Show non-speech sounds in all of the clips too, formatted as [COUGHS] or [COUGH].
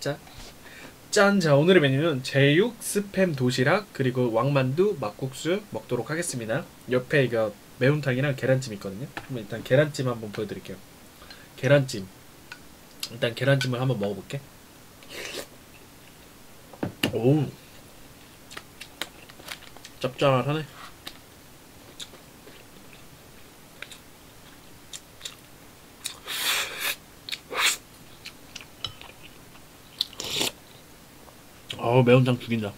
짠. 짠. 자, 오늘의 메뉴는 제육, 스팸 도시락, 그리고 왕만두, 막국수 먹도록 하겠습니다. 옆에 이거 매운탕이랑 계란찜 있거든요. 그럼 일단 계란찜 한번 보여드릴게요. 계란찜. 일단 계란찜을 한번 먹어볼게. 오. 짭짤하네. 어우 매운탕 죽인다.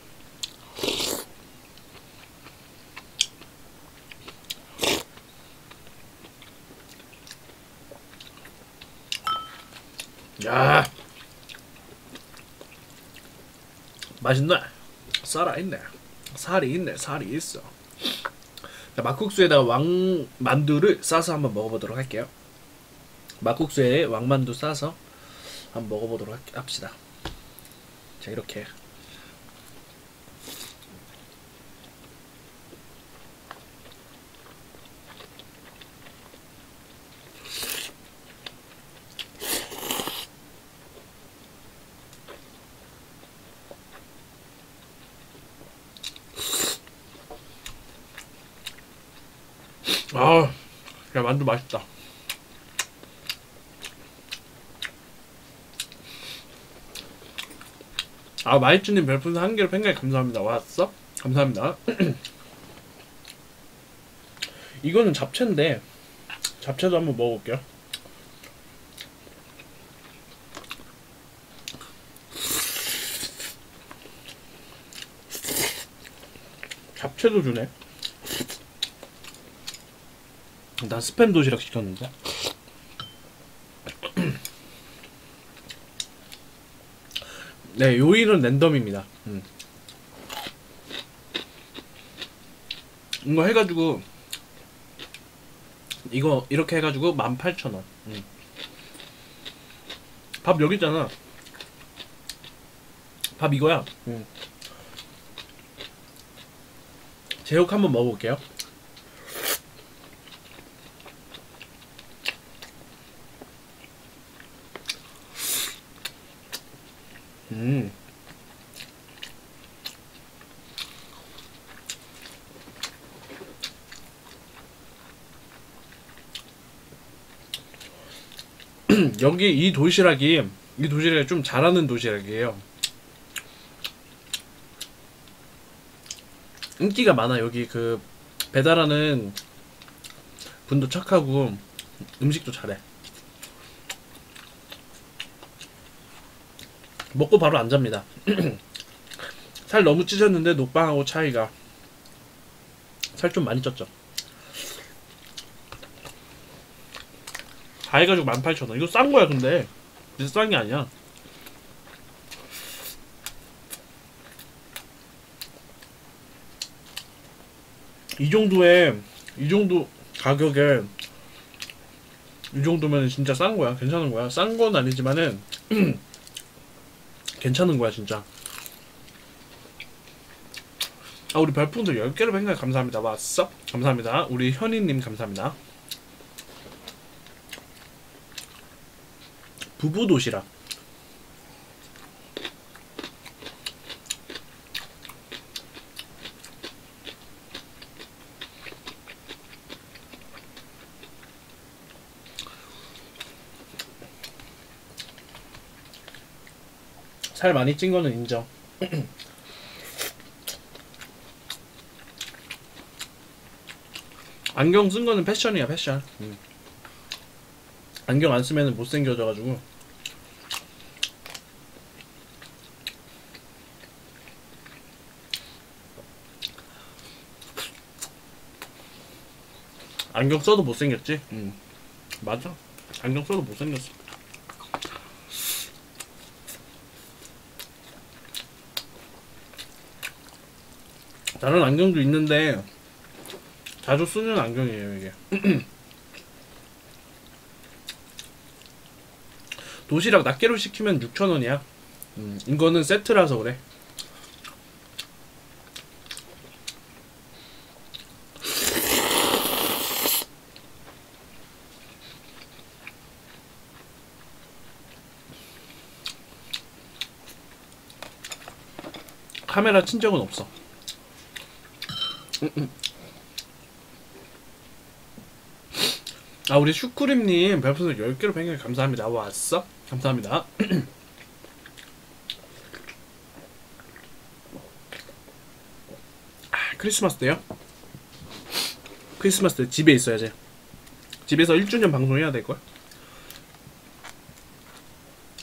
야 맛있네. 살아있네. 살이 있네. 살이 있어. 자, 막국수에다가 왕 만두를 싸서 한번 먹어보도록 할게요. 막국수에 왕만두 싸서 한번 먹어보도록 할- 합시다. 자 이렇게 아, 야 만두 맛있다. 아 마이쭈님 별풍선 한 개를 팬가에 감사합니다. 왔어? 감사합니다. [CLEARS THROAT] 이거는 잡채인데 잡채도 한번 먹어볼게요. 잡채도 주네. 난 스팸 도시락 시켰는데. [CLEARS THROAT] 네, 요일은 랜덤입니다. 음. 이거 해가지고 이거 이렇게 해가지고 18,000원. 음. 밥 여기 있잖아. 밥 이거야. 음. 제육 한번 먹어볼게요. 음. [CLEARS THROAT] 여기 이 도시락이 이 도시락이 좀 잘하는 도시락이에요. 인기가 많아 여기 그 배달하는 분도 착하고 음식도 잘해. 먹고 바로 안 잡니다. [CLEARS THROAT] 살 너무 찢었는데 녹방하고 차이가 살 좀 많이 쪘죠. 다 해가지고 18,000원. 이거 싼 거야 근데 비싼 게 아니야. 이 정도에 이 정도 가격에 이 정도면 진짜 싼 거야. 괜찮은 거야. 싼 건 아니지만은 [CLEARS THROAT] 괜찮은 거야 진짜. 아 우리 별풍선 10개를 팬가 감사합니다. 왔어? 감사합니다. 우리 현이님 감사합니다. 부부 도시락 살 많이 찐 거는 인정. [CLEARS THROAT] 안경 쓴 거는 패션이야 패션. 음. 안경 안 쓰면 못 생겨져가지고. 안경 써도 못 생겼지? 음. 맞아. 안경 써도 못 생겼어. 다른 안경도 있는데 자주 쓰는 안경이에요 이게. [CLEARS THROAT] 도시락 낱개로 시키면 6,000원이야. 음, 이거는 세트라서 그래. 카메라 친 적은 없어. 아 우리 슈크림님 별풍선 10개로 뱅개 감사합니다. 왔어? 감사합니다. [CLEARS THROAT] 아, 크리스마스 때요? 크리스마스 때 집에 있어야지. 집에서 1주년 방송해야 될걸?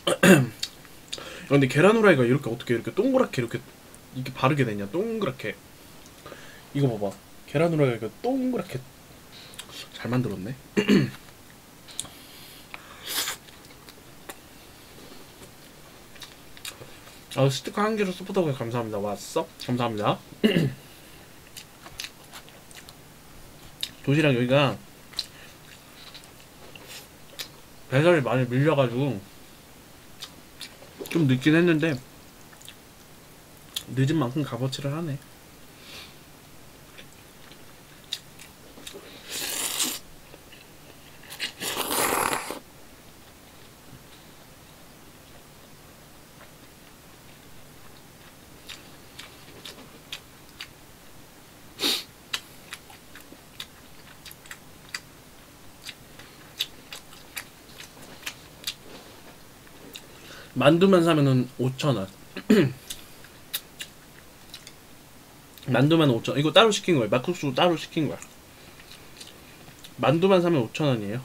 [CLEARS THROAT] 근데 계란 후라이가 이렇게 어떻게 이렇게 동그랗게 이렇게 이렇게 바르게 되냐 동그랗게 이거 봐봐 계란 후라이가 동그랗게 잘 만들었네 [CLEARS THROAT] 아 스티커 한 개로 서포터가 감사합니다 왔어? 감사합니다 [CLEARS THROAT] 도시락 여기가 배달이 많이 밀려가지고 좀 늦긴 했는데 늦은 만큼 값어치를 하네. 만두만 사면은 5,000원. [CLEARS THROAT] 만두만 5,000원. 이거 따로 시킨 거예요. 막국수 따로 시킨 거야. 만두만 사면 5,000원이에요.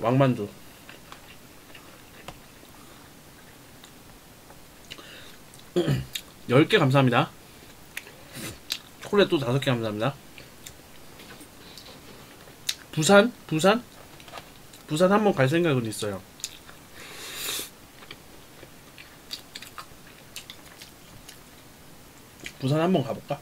왕만두. [CLEARS THROAT] 열 개 감사합니다. 초콜릿 또 다섯 개 감사합니다. 부산? 부산? 부산 한번 갈 생각은 있어요. 부산 한번 가볼까?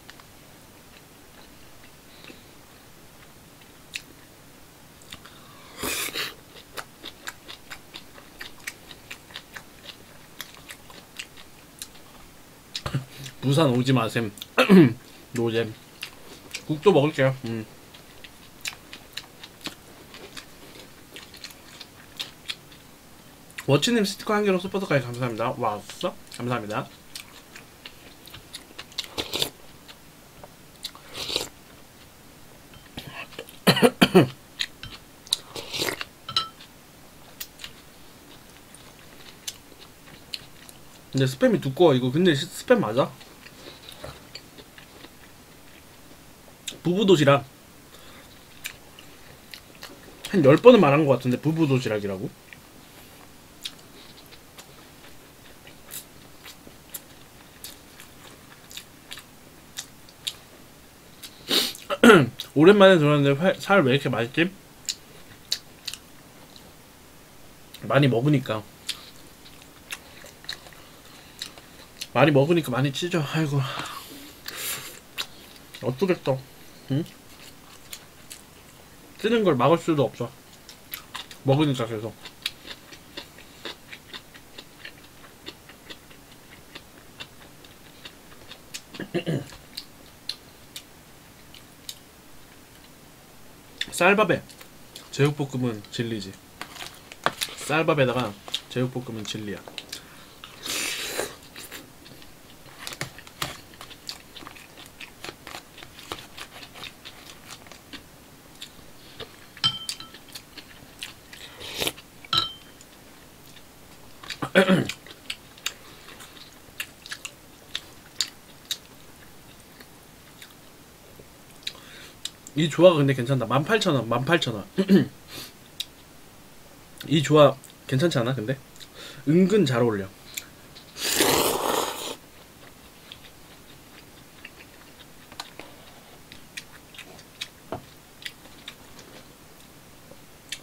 부산 오지 마셈. [CLEARS THROAT] 노잼. 국도 먹을게요. 음. 워치님 스티커 한 개로 슈퍼스까지 감사합니다. 왔어? 감사합니다. [COUGHS] 근데 스팸이 두꺼워 이거 근데 시- 스팸 맞아? 부부 도시락 한 10번은 말한 것 같은데 부부 도시락이라고? 오랜만에 들었는데 살 왜 이렇게 맛있지? 많이 먹으니까. 많이 먹으니까 많이 찌죠 아이고. 어쩌겠어. 응? 찌는 걸 막을 수도 없어. 먹으니까 계속 쌀밥에 제육볶음은 진리지. 쌀밥에다가 제육볶음은 진리야 이 조화가 근데 괜찮다. 18,000원 18,000원. [CLEARS THROAT] 이 조합 괜찮지 않아 근데? 은근 잘 어울려.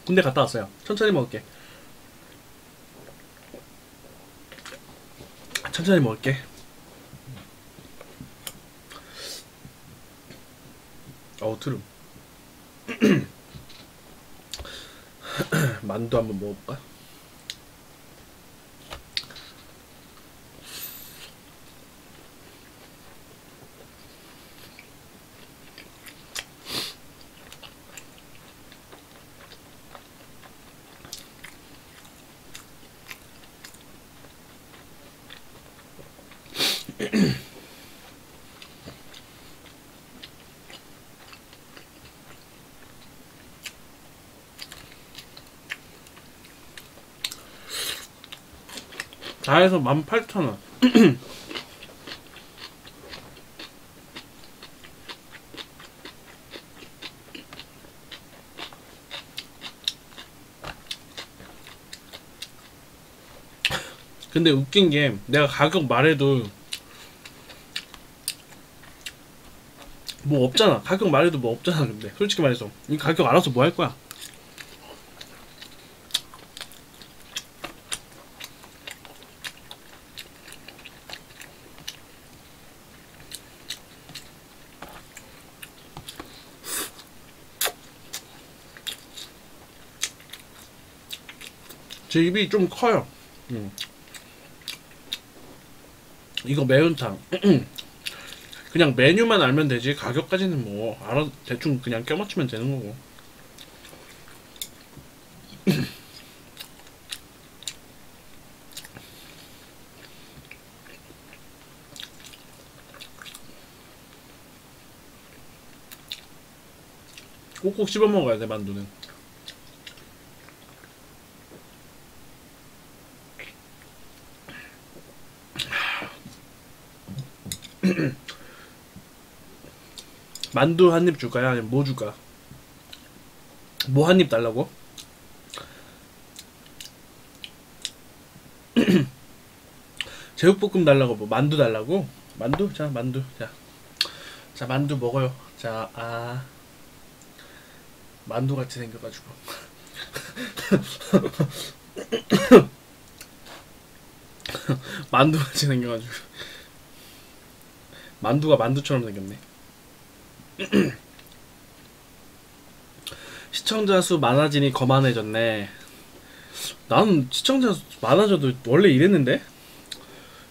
군대 갔다 왔어요. 천천히 먹을게. 천천히 먹을게 어우 트름 [CLEARS THROAT] 만두 한번 먹어볼까? [CLEARS THROAT] 다 해서 18,000원. 근데 웃긴 게 내가 가격 말해도 뭐 없잖아. 가격 말해도 뭐 없잖아. 근데 솔직히 말해서 이 가격 알아서 뭐 할 거야? 제 입이 좀 커요. 음. 이거 매운탕. [CLEARS THROAT] 그냥 메뉴만 알면 되지 가격까지는 뭐 알아 대충 그냥 껴맞추면 되는 거고. [CLEARS THROAT] 꼭꼭 씹어 먹어야 돼 만두는. [CLEARS THROAT] 만두 한 입 줄까요? 아니면 뭐 줄까? 뭐 한 입 달라고? [CLEARS THROAT] 제육볶음 달라고 뭐 만두 달라고? 만두? 자 만두 자. 자 만두 먹어요 자 아. 만두 같이 생겨가지고 [LAUGHS] 만두 같이 생겨가지고 만두가 만두처럼 생겼네 [CLEARS THROAT] 시청자 수 많아지니 거만해졌네. 나는 시청자 수 많아져도 원래 이랬는데?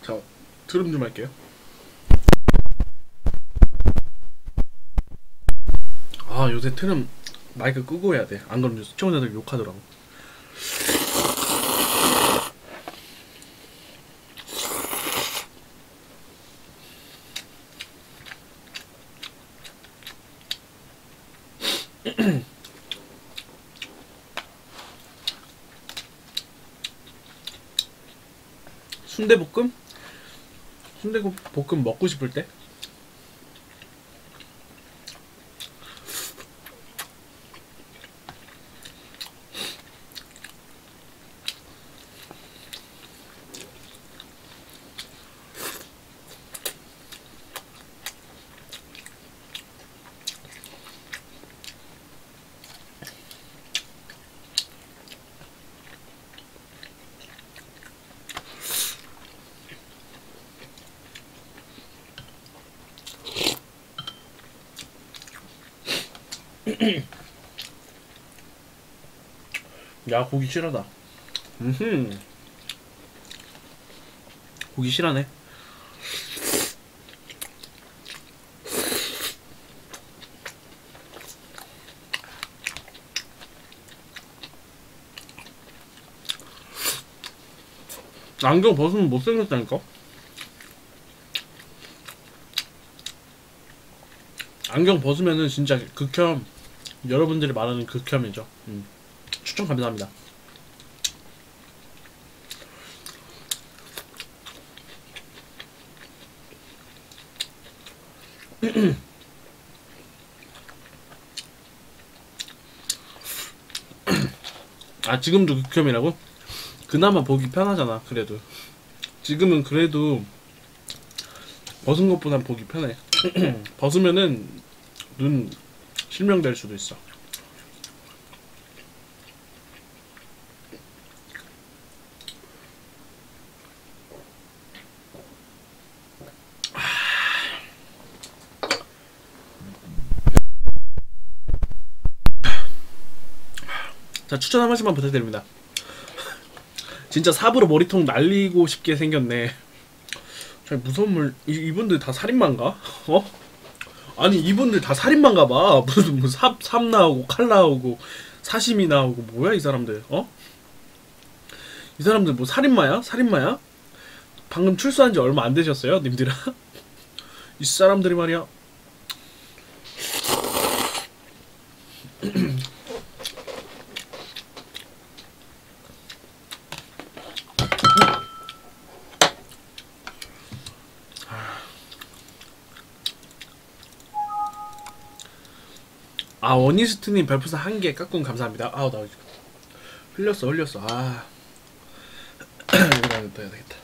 자, 트름 좀 할게요. 아, 요새 트름 마이크 끄고 해야 돼. 안 그러면 시청자들 욕하더라고. 순대볶음? 순대볶음 먹고 싶을 때? [CLEARS THROAT] 야 고기 실하다. 음. 고기 실하네. 안경 벗으면 못생겼다니까? 안경 벗으면은 진짜 극혐 여러분들이 말하는 극혐이죠 음. 추천 감사합니다 [CLEARS THROAT] 아 지금도 극혐이라고? 그나마 보기 편하잖아 그래도 지금은 그래도 벗은 것보단 보기 편해 [CLEARS THROAT] 벗으면은 눈 실명될 수도 있어 자 추천 한 번씩만 부탁드립니다 진짜 삽으로 머리통 날리고 싶게 생겼네 저 무서운 물 이, 이분들 다 살인마인가? 어? 아니 이분들 다 살인마인가 봐 [LAUGHS] 무슨 뭐삽삽 삽 나오고 칼 나오고 사심이 나오고 뭐야 이 사람들 어? 이 사람들 뭐 살인마야? 살인마야? 방금 출소한 지 얼마 안 되셨어요, 님들아? [LAUGHS] 이 사람들이 말이야. 원니스트님 별풍선 한 개 깎군 감사합니다. 아우 나 흘렸어 흘렸어. 아 [CLEARS THROAT] 또 해야 되겠다.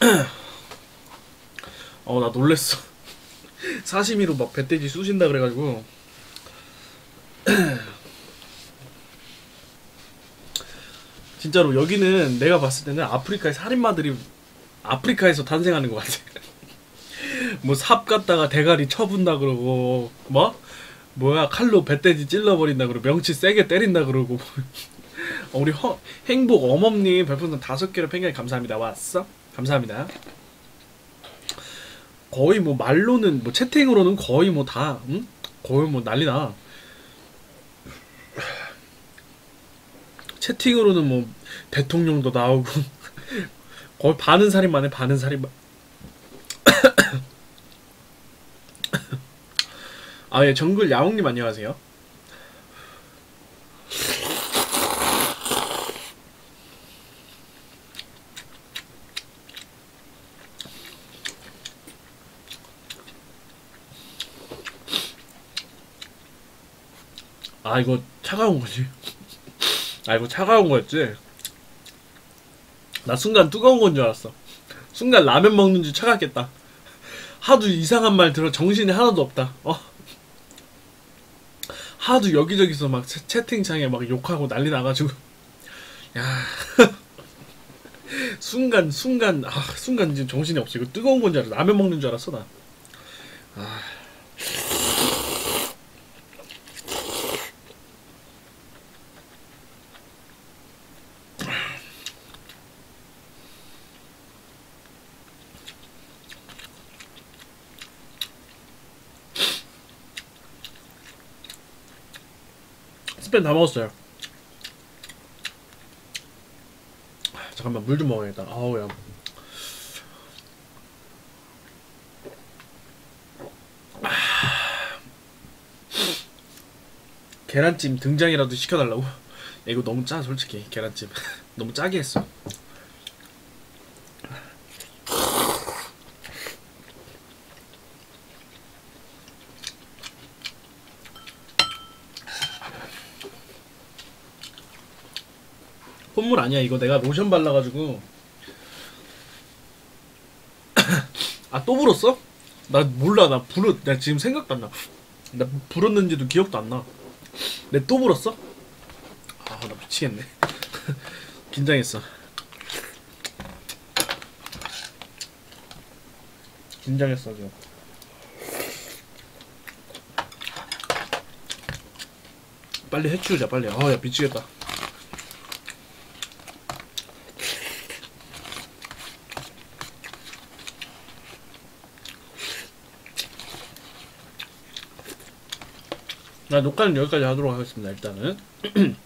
[CLEARS THROAT] 어나 놀랬어. [LAUGHS] 사시미로 막 배돼지 쑤신다 그래가지고. [CLEARS THROAT] 진짜로 여기는 내가 봤을 때는 아프리카의 살인마들이 아프리카에서 탄생하는 것 같아. [LAUGHS] 뭐 삽 갖다가 대가리 쳐분다 그러고 뭐? 뭐야 칼로 배돼지 찔러버린다 그러고 명치 세게 때린다 그러고. 어, [LAUGHS] 우리 허, 행복 어멈님 별풍선 다섯 개로 팽개 감사합니다. 왔어? 감사합니다. 거의 뭐 말로는 뭐 채팅으로는 거의 뭐다 응? 거의 뭐 난리나. 채팅으로는 뭐 대통령도 나오고 [LAUGHS] 거의 반은 살인마네 반은 살인마 아, 예, 정글 야옹님 안녕하세요. 아, 이거 차가운 거지. 아, 이거 차가운 거였지. 나 순간 뜨거운 건 줄 알았어. 순간 라면 먹는 줄 차갑겠다. 하도 이상한 말 들어 정신이 하나도 없다. 어? 하도 여기저기서 막 채, 채팅창에 막 욕하고 난리 나가지고. [LAUGHS] 야. [LAUGHS] 순간 순간 아 순간 지금 정신이 없어 이거 뜨거운 건 줄 알았어. 라면 먹는 줄 알았어 나. 아. 스팸 다 먹었어요. 아, 잠깐만 물 좀 먹어야겠다. 아우야. 아. 계란찜 등장이라도 시켜달라고? 야, 이거 너무 짜 솔직히 계란찜 [LAUGHS] 너무 짜게 했어. 콧물 아니야 이거 내가 로션 발라가지고. [COUGHS] 아 또 불었어? 나 몰라 나 불었 나 지금 생각도 안나. 나 불었는지도 기억도 안나. 내 또 불었어? 아 나 미치겠네. [LAUGHS] 긴장했어. 긴장했어 지금. 빨리 해치우자 빨리. 아야 미치겠다 나 녹화는 여기까지 하도록 하겠습니다. 일단은 [CLEARS THROAT]